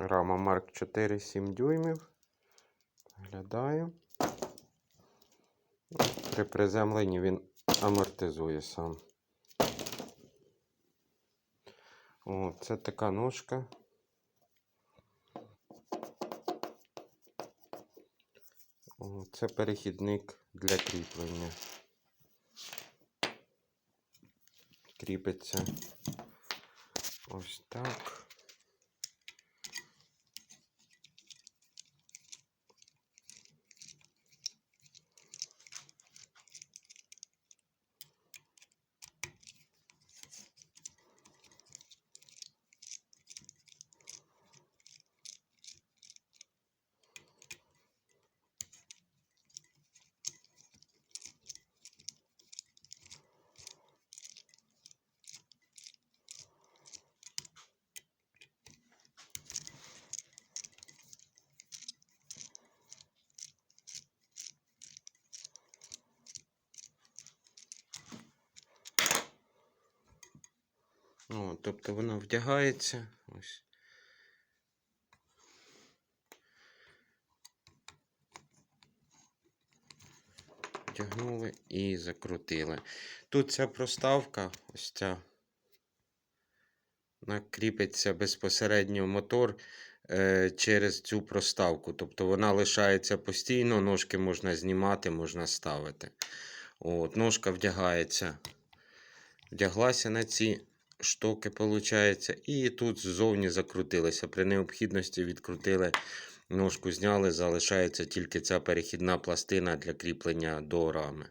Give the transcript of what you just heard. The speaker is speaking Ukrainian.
Рама Марк 4 7 дюймів. Виглядає. При приземленні він амортизує сам. О, це така ножка. О, це перехідник для кріплення. Кріпиться ось так. О, тобто вона вдягається. Ось. Вдягнули і закрутили. Тут ця проставка, ось ця, накріпиться безпосередньо мотор е, через цю проставку. Тобто вона лишається постійно, ножки можна знімати, можна ставити. От, Ножка вдягається. Вдяглася на ці штоки, виходить, і тут ззовні закрутилися. При необхідності відкрутили, ножку зняли, залишається тільки ця перехідна пластина для кріплення до рами.